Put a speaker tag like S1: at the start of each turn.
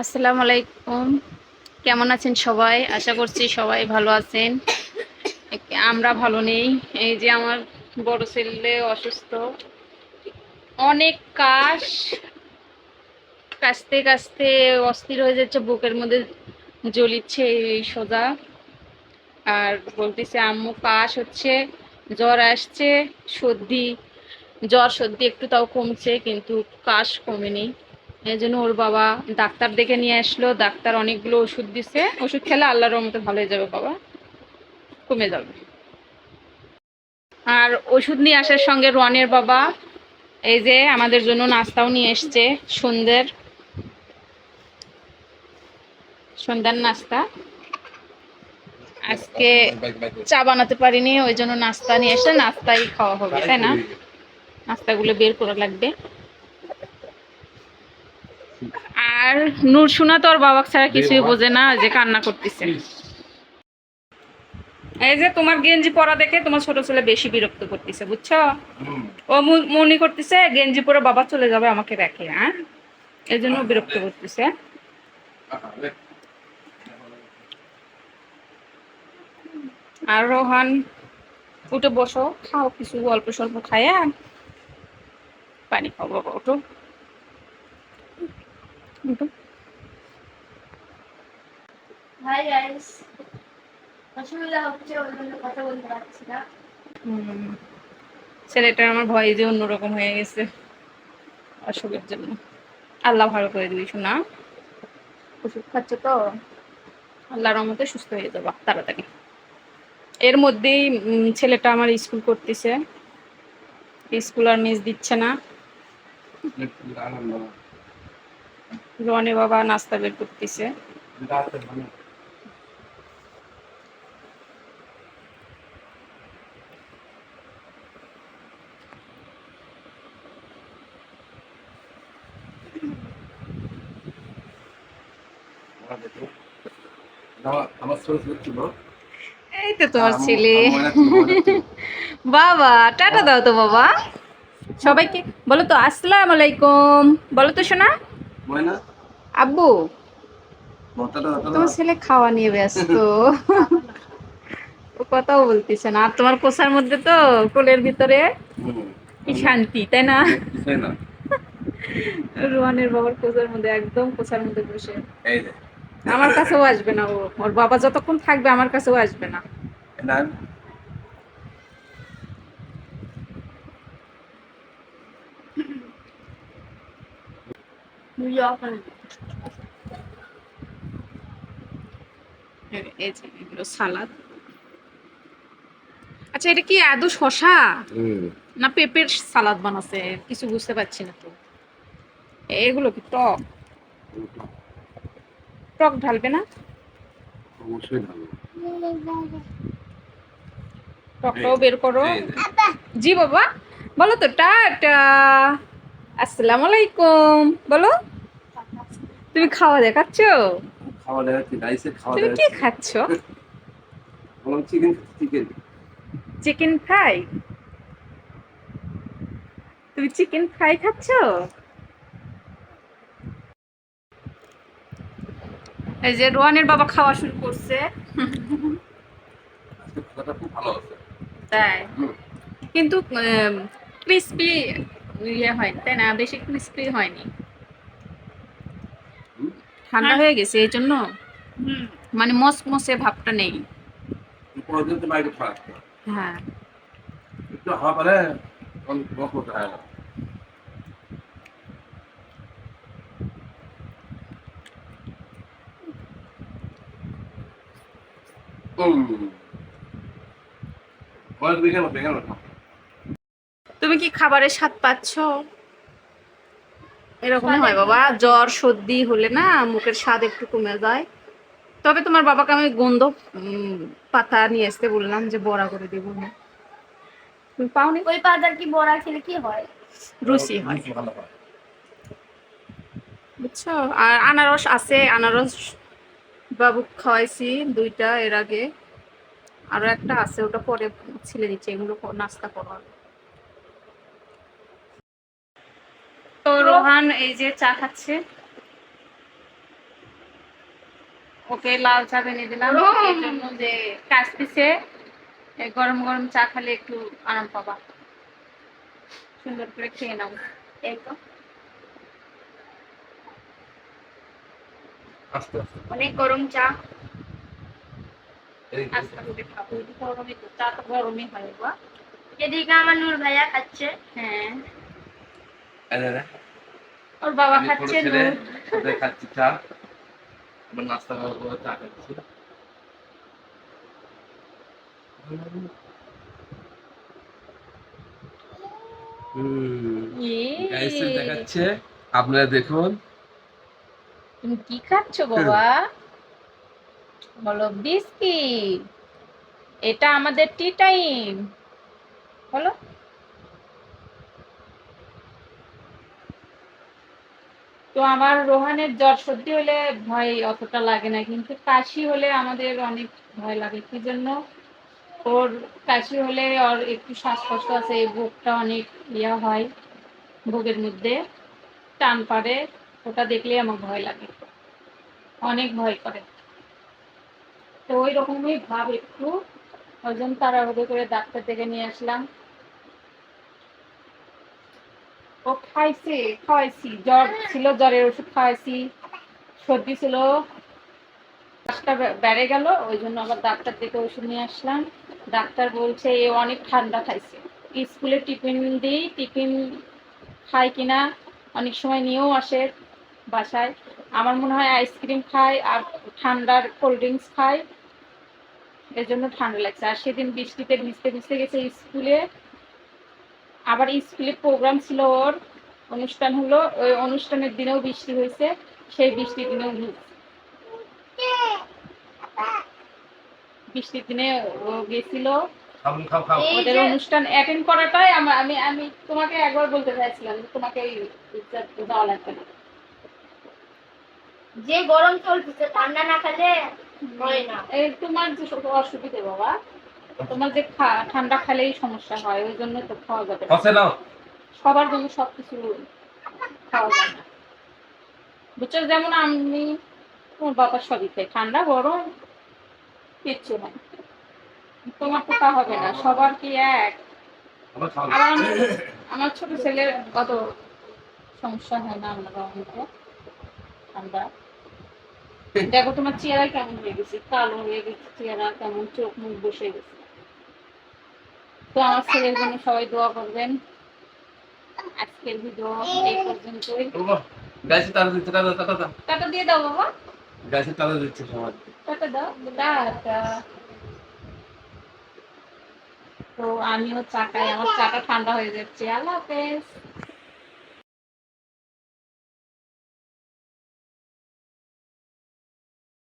S1: আসসালামু আলাইকুম। কেমন আছেন সবাই? আশা করছি সবাই ভালো আছেন। আমরা ভালো নেই। এই যে আমার বড় ছেলে অসুস্থ। অনেক কাশ কাশতে কাশতে অস্থির হয়ে যাচ্ছে, বুকের মধ্যে জ্বলিচ্ছে এই সোজা। আর বলতেছে, আম্মু, কাশ হচ্ছে, জ্বর আসছে, সর্দি। জ্বর, সর্দি একটু তাও কমছে, কিন্তু কাশ কমেনি। এই জন্য ওর বাবা ডাক্তার ডেকে নিয়ে আসলো, ডাক্তার অনেকগুলো ওষুধ দিছে। ওষুধ খেলে আল্লাহর রহমতে ভালো হয়ে যাবে বাবা, কমে যাবে। আর ওষুধ নিয়ে আসার সঙ্গে রনের বাবা, এই যে আমাদের জন্য নাস্তাও নিয়ে এসছে, সন্ধ্যের। সন্ধ্যার নাস্তা। আজকে চা বানাতে পারিনি, ওই জন্য নাস্তা নিয়ে এসে নাস্তাই খাওয়া হবে, তাই না? নাস্তাগুলো বের করা লাগবে। আর নূর শোনা তো ওর বাবা ছাড়া কিছুই বোঝে না যে কান্না করতেছে। এই যে তোমার গেঞ্জি পরা দেখে তোমার ছোট ছেলে বেশি বিরক্ত করতেছে বুঝছ? ও মনে করতেছে গেঞ্জি পরে বাবা চলে যাবে আমাকে রেখে হ্যাঁ? এই জন্য বিরক্ত করতেছে। আর রোহান উঠে বসো খাও কিছু অল্প স্বল্প খায়া পানি খাও বাবা ওঠো ওঠো
S2: হাই গাইস অসুবিধা হচ্ছে ওই জন্য কথা বলতে পারছি না।
S1: ছেলেটার আমার ভয় যে অন্যরকম হয়ে গেছে অসুখের জন্য। আল্লাহ ভালো করে দিবি শোনা ওষুধ খাচ্ছে তো? আল্লাহর রহমতে সুস্থ হয়ে যাবা তাড়াতাড়ি। এর মধ্যেই ছেলেটা আমার স্কুল করতেছে। স্কুল আর মিস দিচ্ছে না। রনে বাবা নাস্তা বের করতেছে। এই তো তোমার ছেলে। বাবা টাটা দাও তো বাবা। সবাইকে বলো তো আসসালামু আলাইকুম। বলো তো শোনা
S3: মনে না?
S1: আব্বু তোমার ছেলে খাওয়া নিয়ে ব্যস্ত। ও কথাও বলতেছে না। আর তোমার কোষার মধ্যে তো কোলের ভিতরে কি শান্তি তাই না? রোহানের বাবার কোষার মধ্যে একদম কোষার মধ্যে বসে। আমার কাছেও আসবে না ও। ওর বাবা যতক্ষণ থাকবে আমার কাছেও আসবে না। এই যে এগুলো সালাদ। আচ্ছা এটা কি আদৌ শশা না পেঁপের সালাদ বানাচ্ছে কিছু বুঝতে পারছি না তো। এগুলো কি টক? টক ঢালবে না?
S3: অবশ্যই
S1: টকটাও বের করো। জি বাবা বলো তো টাটা। আসসালামু আলাইকুম। বলো। তুমি খাওয়া দেখাচ্ছ?
S3: খাওয়া খাওয়া
S1: তুমি কি খাচ্ছ
S3: বললাম চিকেন চিকেন।
S1: চিকেন ফ্রাই তুমি চিকেন ফ্রাই খাচ্ছ এই যে রোয়ানের বাবা খাওয়া শুরু করছে
S3: খুব ভালো আছে।
S1: তাই। কিন্তু ক্রিস্পি ইয়ে হয়নি তাই না বেশি ক্রিস্পি হয়নি। ঠান্ডা হয়ে। গেছে এই জন্য মানে মসমসে ভাবটা নেই। হ্যাঁ।
S3: হয়।
S1: তুমি কি খাবারের স্বাদ পাচ্ছ? এরকমই হয় বাবা। জ্বর সর্দি হলে না মুখের স্বাদ একটু কমে যায়। তবে তোমার বাবাকে আমি গন্ধ পাতা নিয়ে আসতে বললাম যে বড়া করে দেবো তুমি পাওনি?
S2: ওই পাতার কি বড়া খেলে কি হয়?
S1: রুচি হয়। বুঝছ? আর আনারস আছে আনারস বাবু খাওয়াইছি দুইটা এর আগে। আরও একটা আছে ওটা পরে ছিলে দিচ্ছে। এগুলো নাস্তা করা রোহান এই যে চা খাচ্ছে। ওকে লাল চা বানিয়ে দিলাম। যে কাশতেছে এই গরম গরম চা খেলে একটু আরাম পাবা। সুন্দর করে খেয়ে নাও।
S2: এই তো। অনেক গরম চা।
S1: গরমই চা তো গরমই হয়
S2: এদিকে আমার নূর ভাইয়া খাচ্ছে।
S1: হ্যাঁ। ওর বাবা খাচ্ছে দুধ।
S3: ওদের খাচ্ছি চা। নাস্তা খাওয়ার পর চা খাচ্ছি।
S1: ইয়ে।
S3: দেখাচ্ছে। আপনারা দেখুন।
S1: তুমি কি খাচ্ছ বাবা? বলো বিস্কিট। এটা আমাদের টি টাইম বলো। তো আমার রোহানের জ্বর সর্দি হলে ভয় অতটা লাগে না, কিন্তু কাশি হলে আমাদের অনেক ভয় লাগে। কি জন্য? ওর কাশি হলে ওর একটু শ্বাসকষ্ট আছে, এই বুকটা অনেক ইয়া হয় বুকের মধ্যে, টান পারে ওটা দেখলেই আমার ভয় লাগে। অনেক ভয় করে। তো ওই রকমই ভাব একটু। ওই জন্য তাড়াহুড়ো করে ডাক্তার থেকে নিয়ে আসলাম। ও খাইছে, খাওয়াইছি। জ্বর ছিল, জ্বরের ওষুধ খাওয়াইছি। সর্দি ছিল। কাশটা বেড়ে গেল, ওই জন্য আবার ডাক্তার থেকে ওষুধ নিয়ে আসলাম। ডাক্তার বলছে, এ অনেক ঠান্ডা খাইছে। স্কুলে টিফিন দিই, টিফিন খায় কিনা? অনেক সময় নিয়েও আসে বাসায়। আমার মনে হয় আইসক্রিম খায় আর ঠান্ডার কোল্ড ড্রিঙ্কস খায় এর জন্য ঠান্ডা লাগছে। আর সেদিন বৃষ্টিতে ভিজতে ভিজতে গেছে স্কুলে। আবার স্কুলে প্রোগ্রাম ছিল ওর অনুষ্ঠান হলো ওই অনুষ্ঠানের দিনেও বৃষ্টি হয়েছে সেই বৃষ্টির দিনেও বৃষ্টির দিনে ও গেছিল। ওদের অনুষ্ঠান অ্যাটেন্ড করাটাই আমার আমি আমি তোমাকে একবার বলতে চাইছিলাম তোমাকে দেওয়া লাগবে না।
S2: যে গরম চলতেছে ঠান্ডা না খেলে হয় না।
S1: এই তোমার যে সব অসুবিধে বাবা। তোমার যে ঠান্ডা খেলেই সমস্যা হয় ওই জন্য তো খাওয়া যাবে না। সবার জন্য সবকিছু খাওয়া যায় না। বুঝছ? যেমন আমি তোমার বাবা সবই খাই ঠান্ডা গরম কিচ্ছু নাই। তোমার তো তা হবে না সবার কি এক?
S3: আবার
S1: আমার ছোট ছেলের কত সমস্যা হয় না আমরা ঠান্ডা। দেখো তোমার চেহারা কেমন হয়ে গেছে কালো হয়ে গেছে চেহারা কেমন চোখ মুখ বসে গেছে। তো আমার ছেলের জন্য সবাই দোয়া করবেন। আজকের ভিডিও এই পর্যন্তই।
S3: গাছে তারা দিচ্ছে টাটা টাটা
S1: টাটা দিয়ে দাও বাবা।
S3: গাছে তারা দিচ্ছে সবাই।
S1: টাটা দাও টাটা। তো আমিও চা খাই আমার চাটা ঠান্ডা হয়ে যাচ্ছে। আল্লাহ হাফেজ।